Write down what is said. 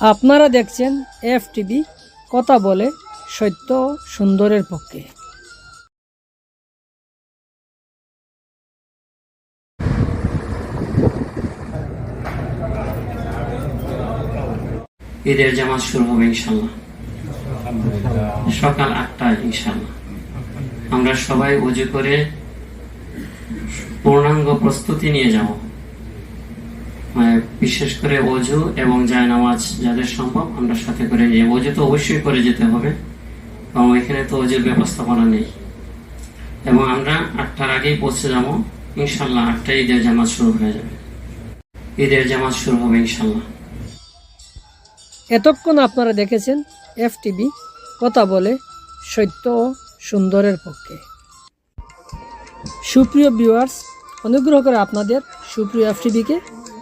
আপনারা দেখছেন F TV কথা বলে সত্য সুন্দরের পক্ষে। ঈদের জামাত শুরু হবে ইনশাল্লাহ সকাল আটটায় ইনশাল্লাহ আমরা সবাই উজু করে পূর্ণাঙ্গ প্রস্তুতি নিয়ে যাব। বিশেষ করে অজু এবং জায়নামাজ যাদের সম্ভব, আমরা সাথে করে নিয়ে অজু তো অবশ্যই করে যেতে হবে। এবং এখানে তো অজুর ব্যবস্থাপনা নেই। এবং আমরা আটটার আগেই পৌঁছে যাব, ইনশাল্লাহ আটটায় ঈদের জামাত শুরু হয়ে যাবে। ঈদের জামাত শুরু হবে, ইনশাল্লাহ। এতক্ষণ আপনারা দেখেছেন এফ টিভি কথা বলে সত্য ও সুন্দরের পক্ষে। সুপ্রিয় ভিউয়ার্স অনুগ্রহ করে আপনাদের সুপ্রিয় এফ টিভিকে